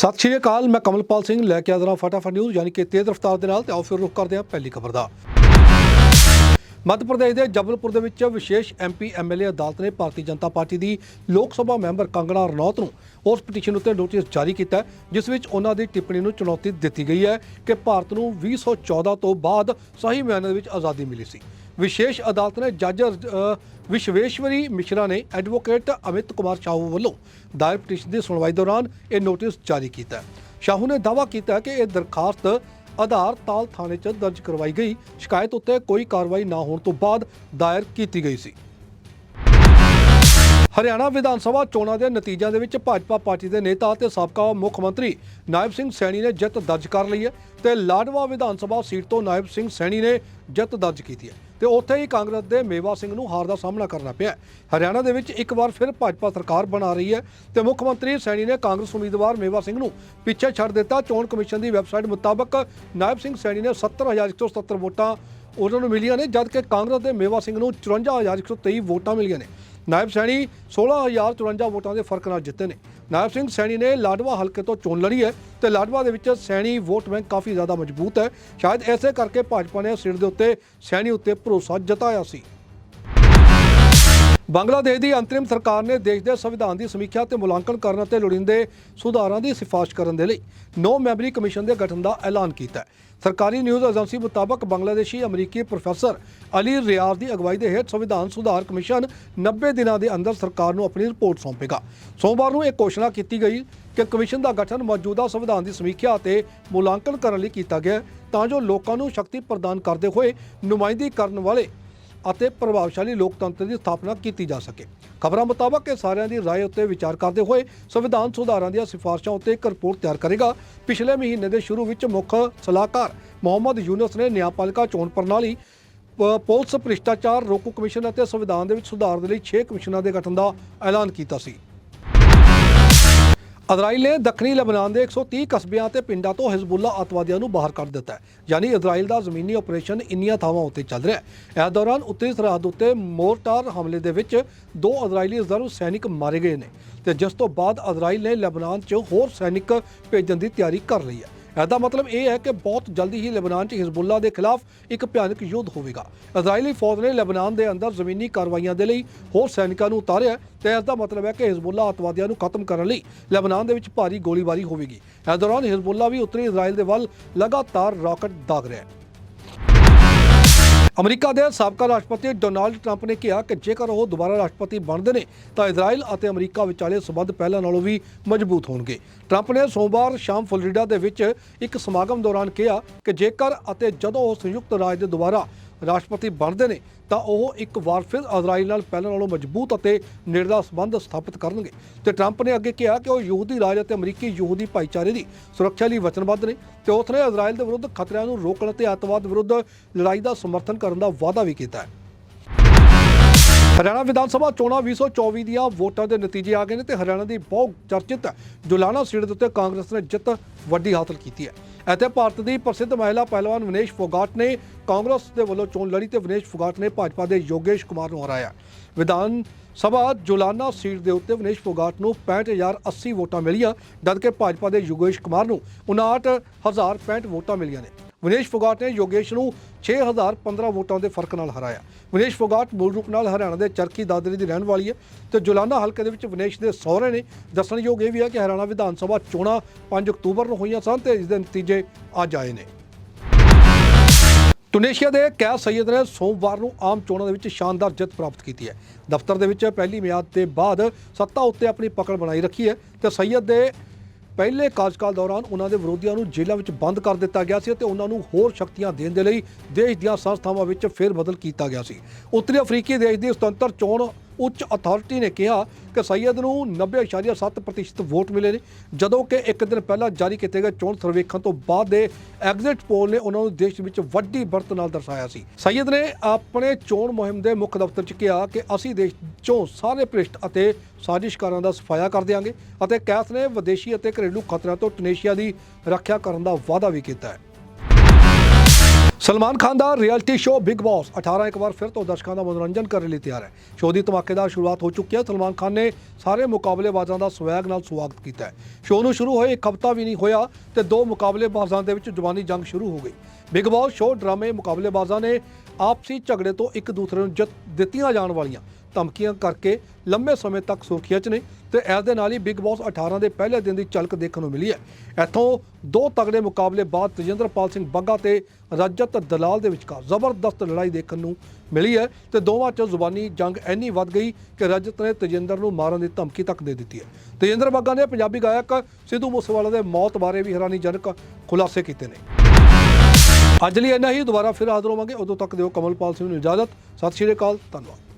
ਸਤਿ ਸ਼੍ਰੀ ਅਕਾਲ, ਮੈਂ ਕਮਲਪਾਲ ਸਿੰਘ, ਲੈ ਕੇ ਆਦਰਾ ਫਟਾਫਟ ਨਿਊਜ਼ ਯਾਨੀ ਕਿ ਤੇਜ਼ ਰਫ਼ਤਾਰ ਦੇ ਨਾਲ ਤੇ ਆਓ ਫਿਰ ਰੁਕ ਕਰਦੇ ਹਾਂ ਪਹਿਲੀ ਖਬਰ ਦਾ। ਮੱਧ ਪ੍ਰਦੇਸ਼ ਦੇ ਜਬਲਪੁਰ ਦੇ ਵਿੱਚ ਵਿਸ਼ੇਸ਼ ਐਮਪੀ ਐਮਐਲਏ ਅਦਾਲਤ ਨੇ ਭਾਰਤੀ ਜਨਤਾ ਪਾਰਟੀ ਦੀ ਲੋਕ ਸਭਾ ਮੈਂਬਰ ਕੰਗਣਾ ਰਣੌਤ ਨੂੰ ਉਸ ਪਟੀਸ਼ਨ ਉੱਤੇ ਨੋਟਿਸ ਜਾਰੀ ਕੀਤਾ ਜਿਸ ਵਿੱਚ ਉਹਨਾਂ ਦੀ ਟਿੱਪਣੀ ਨੂੰ ਚੁਣੌਤੀ ਦਿੱਤੀ ਗਈ ਹੈ ਕਿ ਭਾਰਤ ਨੂੰ 2014 ਤੋਂ ਬਾਅਦ ਸਹੀ ਮਾਇਨੇ ਵਿੱਚ ਆਜ਼ਾਦੀ ਮਿਲੀ ਸੀ। ਵਿਸ਼ੇਸ਼ ਅਦਾਲਤ ਨੇ ਜੱਜ ਵਿਸ਼ਵੇਸ਼ਵਰੀ ਮਿਸ਼ਰਾ ਨੇ ਐਡਵੋਕੇਟ ਅਮਿਤ ਕੁਮਾਰ ਸ਼ਾਹੂ ਵੱਲੋਂ ਦਾਇਰ ਪਟੀਸ਼ਨ ਦੀ ਸੁਣਵਾਈ ਦੌਰਾਨ ਇਹ ਨੋਟਿਸ ਜਾਰੀ ਕੀਤਾ। ਸ਼ਾਹੂ ਨੇ ਦਾਅਵਾ ਕੀਤਾ ਕਿ ਇਹ ਦਰਖਾਸਤ ਆਧਾਰ ਤਾਲ ਥਾਣੇ 'ਚ ਦਰਜ ਕਰਵਾਈ ਗਈ। ਸ਼ਿਕਾਇਤ ਉੱਤੇ ਕੋਈ ਕਾਰਵਾਈ ਨਾ ਹੋਣ ਤੋਂ ਬਾਅਦ ਦਾਇਰ ਕੀਤੀ ਗਈ ਸੀ। ਹਰਿਆਣਾ ਵਿਧਾਨ ਸਭਾ ਚੋਣਾਂ ਦੇ ਨਤੀਜਿਆਂ ਦੇ ਵਿੱਚ ਭਾਜਪਾ ਪਾਰਟੀ ਦੇ ਨੇਤਾ ਅਤੇ ਸਾਬਕਾ ਮੁੱਖ ਮੰਤਰੀ ਨਾਇਬ ਸਿੰਘ ਸੈਣੀ ਨੇ ਜਿੱਤ ਦਰਜ ਕਰ ਲਈ ਹੈ ਤੇ ਲਾਡਵਾ ਵਿਧਾਨ ਸਭਾ ਸੀਟ ਤੋਂ ਨਾਇਬ ਸਿੰਘ ਸੈਣੀ ਨੇ ਜਿੱਤ ਦਰਜ ਕੀਤੀ ਹੈ। ਤੇ ਉੱਥੇ ਹੀ ਕਾਂਗਰਸ ਦੇ ਮੇਵਾ ਸਿੰਘ ਨੂੰ ਹਾਰ ਦਾ ਸਾਹਮਣਾ ਕਰਨਾ ਪਿਆ। ਹਰਿਆਣਾ ਦੇ ਵਿੱਚ ਇੱਕ ਵਾਰ ਫਿਰ ਭਾਜਪਾ ਸਰਕਾਰ ਬਣਾ ਰਹੀ ਹੈ ਤੇ ਮੁੱਖ ਮੰਤਰੀ ਸੈਣੀ ਨੇ ਕਾਂਗਰਸ ਉਮੀਦਵਾਰ ਮੇਵਾ ਸਿੰਘ ਨੂੰ ਪਿੱਛੇ ਛੱਡ ਦਿੱਤਾ। ਚੋਣ ਕਮਿਸ਼ਨ ਦੀ ਵੈਬਸਾਈਟ ਮੁਤਾਬਕ ਨਾਇਬ ਸਿੰਘ ਸੈਣੀ ਨੇ 70177 ਵੋਟਾਂ ਉਹਨਾਂ ਨੂੰ ਮਿਲੀਆਂ ਨੇ, ਜਦਕਿ ਕਾਂਗਰਸ ਦੇ ਮੇਵਾ ਸਿੰਘ ਨੂੰ 54123 ਵੋਟਾਂ ਮਿਲੀਆਂ ਨੇ। ਨਾਇਬ ਸੈਣੀ 16054 ਵੋਟਾਂ ਦੇ ਫ਼ਰਕ ਨਾਲ ਜਿੱਤੇ ਨੇ। ਨਾਇਬ ਸਿੰਘ ਸੈਣੀ ਨੇ ਲਾਡਵਾ ਹਲਕੇ ਤੋਂ ਚੋਣ ਲੜੀ ਹੈ ਤੇ ਲਾਡਵਾ ਦੇ ਵਿੱਚ ਸੈਣੀ ਵੋਟ ਬੈਂਕ ਕਾਫੀ ਜ਼ਿਆਦਾ ਮਜ਼ਬੂਤ ਹੈ। ਸ਼ਾਇਦ ਐਸੇ ਕਰਕੇ ਭਾਜਪਾ ਨੇ ਸਿਰ ਦੇ ਉੱਤੇ ਸੈਣੀ ਉੱਤੇ ਭਰੋਸਾ ਜਤਾਇਆ ਸੀ। ਬੰਗਲਾਦੇਸ਼ ਦੀ ਅੰਤਰਿਮ ਸਰਕਾਰ ਨੇ ਦੇਸ਼ ਦੇ ਸੰਵਿਧਾਨ ਦੀ ਸਮੀਖਿਆ ਤੇ ਮੁਲਾਂਕਣ ਕਰਨ ਅਤੇ ਲੋੜੀਂਦੇ ਸੁਧਾਰਾਂ ਦੀ ਸਿਫਾਰਿਸ਼ ਕਰਨ ਦੇ ਲਈ ਨੌ ਮੈਂਬਰੀ ਕਮਿਸ਼ਨ ਦੇ ਗਠਨ ਦਾ ਐਲਾਨ ਕੀਤਾ ਹੈ। ਸਰਕਾਰੀ ਨਿਊਜ਼ ਏਜੰਸੀ ਮੁਤਾਬਕ ਬੰਗਲਾਦੇਸ਼ੀ ਅਮਰੀਕੀ ਪ੍ਰੋਫੈਸਰ ਅਲੀ ਰਿਆਜ਼ ਦੀ ਅਗਵਾਈ ਦੇ ਹੇਠ ਸੰਵਿਧਾਨ ਸੁਧਾਰ ਕਮਿਸ਼ਨ 90 ਦਿਨਾਂ ਦੇ ਅੰਦਰ ਸਰਕਾਰ ਨੂੰ ਆਪਣੀ ਰਿਪੋਰਟ ਸੌਂਪੇਗਾ। ਸੋਮਵਾਰ ਨੂੰ ਇਹ ਘੋਸ਼ਣਾ ਕੀਤੀ ਗਈ ਕਿ ਕਮਿਸ਼ਨ ਦਾ ਗਠਨ ਮੌਜੂਦਾ ਸੰਵਿਧਾਨ ਦੀ ਸਮੀਖਿਆ ਅਤੇ ਮੁਲਾਂਕਣ ਕਰਨ ਲਈ ਕੀਤਾ ਗਿਆ ਤਾਂ ਜੋ ਲੋਕਾਂ ਨੂੰ ਸ਼ਕਤੀ ਪ੍ਰਦਾਨ ਕਰਦੇ ਹੋਏ ਨੁਮਾਇੰਦਗੀ ਕਰਨ ਵਾਲੇ ਅਤੇ ਪ੍ਰਭਾਵਸ਼ਾਲੀ ਲੋਕਤੰਤਰ ਦੀ ਸਥਾਪਨਾ ਕੀਤੀ ਜਾ ਸਕੇ ਖਬਰਾਂ ਮੁਤਾਬਕ ਇਹ ਸਾਰਿਆਂ ਦੀ رائے ਉੱਤੇ ਵਿਚਾਰ ਕਰਦੇ ਹੋਏ ਸੰਵਿਧਾਨ ਸੁਧਾਰਾਂ ਦੀਆਂ ਸਿਫਾਰਸ਼ਾਂ ਉੱਤੇ ਇੱਕ ਰਿਪੋਰਟ ਤਿਆਰ ਕਰੇਗਾ ਪਿਛਲੇ ਮਹੀਨੇ ਦੇ ਸ਼ੁਰੂ ਵਿੱਚ ਮੁੱਖ ਸਲਾਹਕਾਰ ਮੁਹੰਮਦ ਯੂਨਸ ਨੇ ਨਿਆਂਪਾਲਿਕਾ ਚੋਣ ਪ੍ਰਣਾਲੀ ਪ- ਪੁਲਿਸ ਭ੍ਰਿਸ਼ਟਾਚਾਰ ਰੋਕੂ ਕਮਿਸ਼ਨ ਅਤੇ ਸੰਵਿਧਾਨ ਦੇ ਵਿੱਚ ਸੁਧਾਰ ਦੇ ਲਈ 6 ਕਮਿਸ਼ਨਾਂ ਦੇ ਗਠਨ ਦਾ ਐਲਾਨ ਕੀਤਾ ਸੀ ਇਜ਼ਰਾਈਲ ਨੇ ਦੱਖਣੀ ਲਬਨਾਨ ਦੇ 130 ਕਸਬਿਆਂ ਤੇ ਪਿੰਡਾਂ ਤੋਂ ਹਿਜ਼ਬੁੱਲਾ ਅੱਤਵਾਦੀਆਂ ਨੂੰ ਬਾਹਰ ਕੱਢ ਦਿੱਤਾ ਹੈ। ਯਾਨੀ ਇਜ਼ਰਾਈਲ ਦਾ ਜ਼ਮੀਨੀ ਆਪਰੇਸ਼ਨ ਇੰਨੀਆਂ ਥਾਵਾਂ ਉੱਤੇ ਚੱਲ ਰਿਹਾ ਹੈ। ਇਸ ਦੌਰਾਨ ਉੱਤਰੀ ਸਰਹੱਦ ਉੱਤੇ ਮੋਰਟਾਰ ਹਮਲੇ ਦੇ ਵਿੱਚ ਦੋ ਇਜ਼ਰਾਈਲੀ ਰਿਜ਼ਰਵ ਸੈਨਿਕ ਮਾਰੇ ਗਏ ਨੇ ਤੇ ਜਿਸ ਤੋਂ ਬਾਅਦ ਇਜ਼ਰਾਈਲ ਨੇ ਲਬਨਾਨ 'ਚ ਹੋਰ ਸੈਨਿਕ ਭੇਜਣ ਦੀ ਤਿਆਰੀ ਕਰ ਲਈ ਹੈ। ਇਹਦਾ ਮਤਲਬ ਇਹ ਹੈ ਕਿ ਬਹੁਤ ਜਲਦੀ ਹੀ ਲੈਬਨਾਨ 'ਚ ਹਿਜ਼ਬੁੱਲਾ ਦੇ ਖਿਲਾਫ ਇੱਕ ਭਿਆਨਕ ਯੁੱਧ ਹੋਵੇਗਾ। ਇਜ਼ਰਾਈਲੀ ਫੌਜ ਨੇ ਲੈਬਨਾਨ ਦੇ ਅੰਦਰ ਜ਼ਮੀਨੀ ਕਾਰਵਾਈਆਂ ਦੇ ਲਈ ਹੋਰ ਸੈਨਿਕਾਂ ਨੂੰ ਉਤਾਰਿਆ ਹੈ ਤੇ ਇਸ ਦਾ ਮਤਲਬ ਹੈ ਕਿ ਹਿਜ਼ਬੁੱਲਾ ਅੱਤਵਾਦੀਆਂ ਨੂੰ ਖਤਮ ਕਰਨ ਲਈ ਲੈਬਨਾਨ ਦੇ ਵਿੱਚ ਭਾਰੀ ਗੋਲੀਬਾਰੀ ਹੋਵੇਗੀ। ਇਸ ਦੌਰਾਨ ਹਿਜ਼ਬੁੱਲਾ ਵੀ ਉੱਤਰੀ ਇਜ਼ਰਾਈਲ ਦੇ ਵੱਲ ਲਗਾਤਾਰ ਰਾਕਟ ਦਾਗ ਰਿਹਾ ਹੈ। ਅਮਰੀਕਾ ਦੇ ਸਾਬਕਾ ਰਾਸ਼ਟਰਪਤੀ ਡੋਨਾਲਡ ਟਰੰਪ ਨੇ ਕਿਹਾ ਕਿ ਜੇਕਰ ਉਹ ਦੁਬਾਰਾ ਰਾਸ਼ਟਰਪਤੀ ਬਣਦੇ ਨੇ, ਤਾਂ ਇਜ਼ਰਾਈਲ ਅਤੇ ਅਮਰੀਕਾ ਵਿਚਾਲੇ ਸਬੰਧ ਪਹਿਲਾਂ ਨਾਲੋਂ ਵੀ ਮਜ਼ਬੂਤ ਹੋਣਗੇ। ਟਰੰਪ ਨੇ ਸੋਮਵਾਰ ਸ਼ਾਮ ਫਲੋਰੀਡਾ ਦੇ ਵਿੱਚ ਇੱਕ ਸਮਾਗਮ ਦੌਰਾਨ ਕਿਹਾ ਕਿ ਜੇਕਰ ਅਤੇ ਜਦੋਂ ਉਹ ਸੰਯੁਕਤ ਰਾਜ ਦੇ ਦੁਬਾਰਾ ਰਾਸ਼ਟਰਪਤੀ ਬਣਦੇ ਨੇ, ਤਾਂ ਉਹ ਇੱਕ ਵਾਰ ਫਿਰ ਇਜ਼ਰਾਈਲ ਨਾਲ ਪਹਿਲਾਂ ਨਾਲੋਂ ਮਜ਼ਬੂਤ ਅਤੇ ਨੇੜਲਾ ਸਬੰਧ ਸਥਾਪਿਤ ਕਰਨਗੇ। ਤੇ ਟਰੰਪ ਨੇ ਅੱਗੇ ਕਿਹਾ ਕਿ ਉਹ ਯਹੂਦੀ ਰਾਜ ਅਤੇ ਅਮਰੀਕੀ ਯਹੂਦੀ ਭਾਈਚਾਰੇ ਦੀ ਸੁਰੱਖਿਆ ਲਈ ਵਚਨਬੱਧ ਨੇ ਤੇ ਉਸ ਨੇ ਇਜ਼ਰਾਈਲ ਦੇ ਵਿਰੁੱਧ ਖਤਰਿਆਂ ਨੂੰ ਰੋਕਣ ਅਤੇ ਅੱਤਵਾਦ ਵਿਰੁੱਧ ਲੜਾਈ ਦਾ ਸਮਰਥਨ ਕਰਨ ਦਾ ਵਾਅਦਾ ਵੀ ਕੀਤਾ ਹੈ। ਹਰਿਆਣਾ ਵਿਧਾਨ ਸਭਾ ਚੋਣਾਂ 2024 ਦੀਆਂ ਵੋਟਾਂ ਦੇ ਨਤੀਜੇ ਆ ਗਏ ਨੇ ਤੇ ਹਰਿਆਣਾ ਦੀ ਬਹੁਤ ਚਰਚਿਤ ਜੁਲਾਨਾ ਸੀਟ ਦੇ ਉੱਤੇ ਕਾਂਗਰਸ ਨੇ ਜਿੱਤ ਵੱਡੀ ਹਾਸਲ ਕੀਤੀ ਹੈ। ਅਤੇ ਭਾਰਤ ਦੀ ਪ੍ਰਸਿੱਧ ਮਹਿਲਾ ਪਹਿਲਵਾਨ ਵਿਨੇਸ਼ ਫੋਗਾਟ ਨੇ ਕਾਂਗਰਸ ਦੇ ਵੱਲੋਂ ਚੋਣ ਲੜੀ ਤੇ ਵਿਨੇਸ਼ ਫੋਗਾਟ ਨੇ ਭਾਜਪਾ ਦੇ ਯੋਗੇਸ਼ ਕੁਮਾਰ ਨੂੰ ਹਰਾਇਆ। ਵਿਧਾਨ ਸਭਾ ਜੁਲਾਨਾ ਸੀਟ ਦੇ ਉੱਤੇ ਵਿਨੇਸ਼ ਫੋਗਾਟ ਨੂੰ 65080 ਵੋਟਾਂ ਮਿਲੀਆਂ, ਜਦਕਿ ਭਾਜਪਾ ਦੇ ਯੋਗੇਸ਼ ਕੁਮਾਰ ਨੂੰ 59065 ਵੋਟਾਂ ਮਿਲੀਆਂ ਨੇ। ਵਿਨੇਸ਼ ਫੋਗਾਟ ਨੇ ਯੋਗੇਸ਼ ਨੂੰ 6015 ਵੋਟਾਂ ਦੇ ਫ਼ਰਕ ਨਾਲ ਹਰਾਇਆ। ਵਿਨੇਸ਼ ਫੋਗਾਟ ਮੂਲ ਰੂਪ ਨਾਲ ਹਰਿਆਣਾ ਦੇ ਚਰਖੀ ਦਾਦਰੀ ਦੀ ਰਹਿਣ ਵਾਲੀ ਹੈ ਤੇ ਜੁਲਾਨਾ ਹਲਕੇ ਦੇ ਵਿੱਚ ਵਿਨੇਸ਼ ਦੇ ਸਹੁਰੇ ਨੇ। ਦੱਸਣਯੋਗ ਇਹ ਵੀ ਹੈ ਕਿ ਹਰਿਆਣਾ ਵਿਧਾਨ ਸਭਾ ਚੋਣਾਂ 5 ਅਕਤੂਬਰ ਨੂੰ ਹੋਈਆਂ ਸਨ ਤੇ ਇਸ ਦੇ ਨਤੀਜੇ ਅੱਜ ਆਏ ਨੇ। ਟੁਨੇਸ਼ੀਆ ਦੇ ਕੈਸ ਸੈਯਦ ਨੇ ਸੋਮਵਾਰ ਨੂੰ ਆਮ ਚੋਣਾਂ ਦੇ ਵਿੱਚ ਸ਼ਾਨਦਾਰ ਜਿੱਤ ਪ੍ਰਾਪਤ ਕੀਤੀ ਹੈ। ਦਫ਼ਤਰ ਦੇ ਵਿੱਚ ਪਹਿਲੀ ਮਿਆਦ ਦੇ ਬਾਅਦ ਸੱਤਾ ਉੱਤੇ ਆਪਣੀ ਪਕੜ ਬਣਾਈ ਰੱਖੀ ਹੈ ਤੇ ਸੈਯਦ ਦੇ ਪਹਿਲੇ ਕਾਰਜਕਾਲ ਦੌਰਾਨ ਉਹਨਾਂ ਦੇ ਵਿਰੋਧੀਆਂ ਨੂੰ ਜੇਲ੍ਹਾਂ ਵਿੱਚ ਬੰਦ ਕਰ ਦਿੱਤਾ ਗਿਆ ਸੀ ਅਤੇ ਉਹਨਾਂ ਨੂੰ ਹੋਰ ਸ਼ਕਤੀਆਂ ਦੇਣ ਦੇ ਲਈ ਦੇਸ਼ ਦੀਆਂ ਸੰਸਥਾਵਾਂ ਵਿੱਚ ਫੇਰ ਬਦਲ ਕੀਤਾ ਗਿਆ ਸੀ। ਉੱਤਰੀ ਅਫਰੀਕੀ ਦੇਸ਼ ਦੀ ਸੁਤੰਤਰ ਚੋਣ ਉੱਚ ਅਥਾਰਟੀ ਨੇ ਕਿਹਾ ਕਿ ਸੈਯਦ ਨੂੰ 90.7% ਵੋਟ ਮਿਲੇ ਨੇ, ਜਦੋਂ ਕਿ ਇੱਕ ਦਿਨ ਪਹਿਲਾਂ ਜਾਰੀ ਕੀਤੇ ਗਏ ਚੋਣ ਸਰਵੇਖਣ ਤੋਂ ਬਾਅਦ ਦੇ ਐਗਜ਼ਿਟ ਪੋਲ ਨੇ ਉਹਨਾਂ ਨੂੰ ਦੇਸ਼ ਵਿੱਚ ਵੱਡੀ ਬੜਤ ਨਾਲ ਦਰਸਾਇਆ ਸੀ। ਸੈਯਦ ਨੇ ਆਪਣੇ ਚੋਣ ਮੁਹਿੰਮ ਦੇ ਮੁੱਖ ਦਫ਼ਤਰ 'ਚ ਕਿਹਾ ਕਿ ਅਸੀਂ ਦੇਸ਼ 'ਚੋਂ ਸਾਰੇ ਭ੍ਰਿਸ਼ਟ ਅਤੇ ਸਾਜ਼ਿਸ਼ਕਾਰਾਂ ਦਾ ਸਫਾਇਆ ਕਰ ਦਿਆਂਗੇ ਅਤੇ ਕੈਸ ਨੇ ਵਿਦੇਸ਼ੀ ਅਤੇ ਘਰੇਲੂ ਖਤਰਿਆਂ ਤੋਂ ਟੁਨੇਸ਼ੀਆ ਦੀ ਰੱਖਿਆ ਕਰਨ ਦਾ ਵਾਅਦਾ ਵੀ ਕੀਤਾ ਹੈ। ਸਲਮਾਨ ਖਾਨ ਦਾ ਰਿਐਲਿਟੀ ਸ਼ੋਅ ਬਿਗ ਬਾਸ 18 ਇੱਕ ਵਾਰ ਫਿਰ ਤੋਂ ਦਰਸ਼ਕਾਂ ਦਾ ਮਨੋਰੰਜਨ ਕਰਨ ਲਈ ਤਿਆਰ ਹੈ। ਸ਼ੋਅ ਦੀ ਧਮਾਕੇਦਾਰ ਸ਼ੁਰੂਆਤ ਹੋ ਚੁੱਕੀ ਹੈ। ਸਲਮਾਨ ਖਾਨ ਨੇ ਸਾਰੇ ਮੁਕਾਬਲੇਬਾਜ਼ਾਂ ਦਾ ਸਵੈਗ ਨਾਲ ਸਵਾਗਤ ਕੀਤਾ ਹੈ। ਸ਼ੋਅ ਨੂੰ ਸ਼ੁਰੂ ਹੋਏ ਇੱਕ ਹਫ਼ਤਾ ਵੀ ਨਹੀਂ ਹੋਇਆ ਤੇ ਦੋ ਮੁਕਾਬਲੇਬਾਜ਼ਾਂ ਦੇ ਵਿੱਚ ਜ਼ੁਬਾਨੀ ਜੰਗ ਸ਼ੁਰੂ ਹੋ ਗਈ। ਬਿਗ ਬਾਸ ਸ਼ੋਅ ਡਰਾਮੇ ਮੁਕਾਬਲੇਬਾਜ਼ਾਂ ਨੇ ਆਪਸੀ ਝਗੜੇ ਤੋਂ ਇੱਕ ਦੂਸਰੇ ਨੂੰ ਜਿੱਤ ਦਿੱਤੀਆਂ ਜਾਣ ਵਾਲੀਆਂ ਧਮਕੀਆਂ ਕਰਕੇ ਲੰਬੇ ਸਮੇਂ ਤੱਕ ਸੁਰਖੀਆਂ 'ਚ ਨੇ ਤੇ ਇਸ ਦੇ ਨਾਲ ਹੀ ਬਿਗ ਬਾਸ 18 ਦੇ ਪਹਿਲੇ ਦਿਨ ਦੀ ਝਲਕ ਦੇਖਣ ਨੂੰ ਮਿਲੀ ਹੈ। ਇੱਥੋਂ ਦੋ ਤਗੜੇ ਮੁਕਾਬਲੇ ਬਾਅਦ ਤੇਜਿੰਦਰਪਾਲ ਸਿੰਘ ਬੱਗਾ ਤੇ ਰਜਤ ਦਲਾਲ ਦੇ ਵਿਚਕਾਰ ਜ਼ਬਰਦਸਤ ਲੜਾਈ ਦੇਖਣ ਨੂੰ ਮਿਲੀ ਹੈ ਤੇ ਦੋਵਾਂ 'ਚ ਜ਼ੁਬਾਨੀ ਜੰਗ ਇੰਨੀ ਵੱਧ ਗਈ ਕਿ ਰਜਤ ਨੇ ਤੇਜਿੰਦਰ ਨੂੰ ਮਾਰਨ ਦੀ ਧਮਕੀ ਤੱਕ ਦੇ ਦਿੱਤੀ ਹੈ। ਤੇਜਿੰਦਰ ਬੱਗਾ ਨੇ ਪੰਜਾਬੀ ਗਾਇਕ ਸਿੱਧੂ ਮੂਸੇਵਾਲਾ ਦੇ ਮੌਤ ਬਾਰੇ ਵੀ ਹੈਰਾਨੀਜਨਕ ਖੁਲਾਸੇ ਕੀਤੇ ਨੇ। ਅੱਜ ਲਈ ਇੰਨਾ ਹੀ, ਦੁਬਾਰਾ ਫਿਰ ਹਾਜ਼ਰ ਹੋਵਾਂਗੇ। ਉਦੋਂ ਤੱਕ ਦਿਓ ਕਮਲਪਾਲ ਸਿੰਘ ਨੂੰ ਇਜਾਜ਼ਤ। ਸਤਿ ਸ਼੍ਰੀ ਅਕਾਲ, ਧੰਨਵਾਦ।